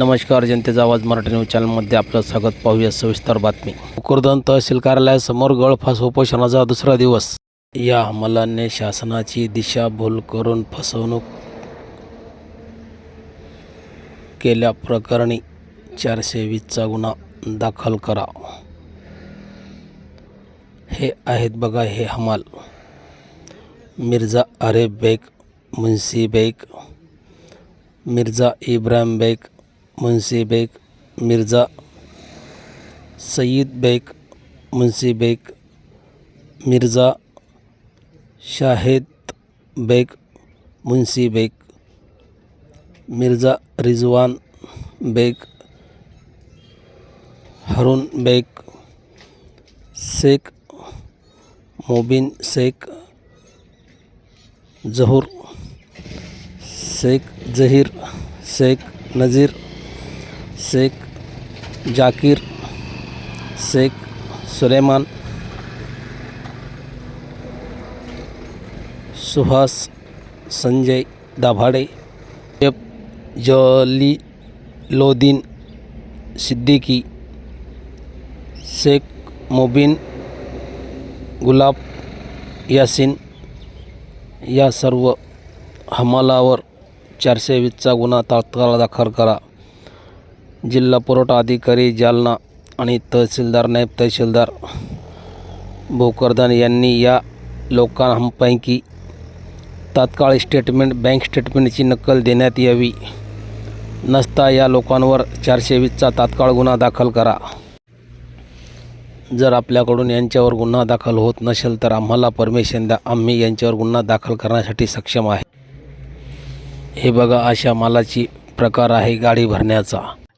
नमस्कार जनतेचा आवाज मराठी न्यूज चॅनलमध्ये आपलं स्वागत. पाहूया सविस्तर बातमी. भोकरदन तहसील कार्यालयासमोर गळफास उपोषणाचा दुसरा दिवस. या हमालाने शासनाची दिशाभूल करून फसवणूक केल्याप्रकरणी चारशे वीसचा गुन्हा दाखल करा हे आहेत बघा हे हमाल. मिर्झा अरेब बेग मुन्सी बेग मिर्झा इब्राहिम बेग मुन्सी बेग मिर्झा सईद बेग मुन्सी बेग मिर्झा शाहिद बेग मुन्सी बेग मिर्झा रिजवान बेग हरुण बेग शेख मोबिन शेख जहूर शेख जहीर शेख नजीर शेख जाकीर शेख सुलेमान सुहास संजय दाभाडे एफ जलीलोदीन सिद्दीकी शेख मोबिन गुलाब यासिन या सर्व हमालावर चारशे वीसचा गुन्हा तात्काळ दाखल करा. जिल्हा पुरवठा अधिकारी जालना आणि तहसीलदार नायब तहसीलदार भोकरदान यांनी या लोकांपैकी तात्काळ स्टेटमेंट बँक स्टेटमेंटची नक्कल देण्यात यावी. नसता या लोकांवर चारशे वीसचा तात्काळ गुन्हा दाखल करा. जर आपल्याकडून यांच्यावर गुन्हा दाखल होत नसेल तर आम्हाला परमिशन द्या. आम्ही यांच्यावर गुन्हा दाखल करण्यासाठी सक्षम आहे. हे बघा अशा मालाची प्रकार आहे गाडी भरण्याचा.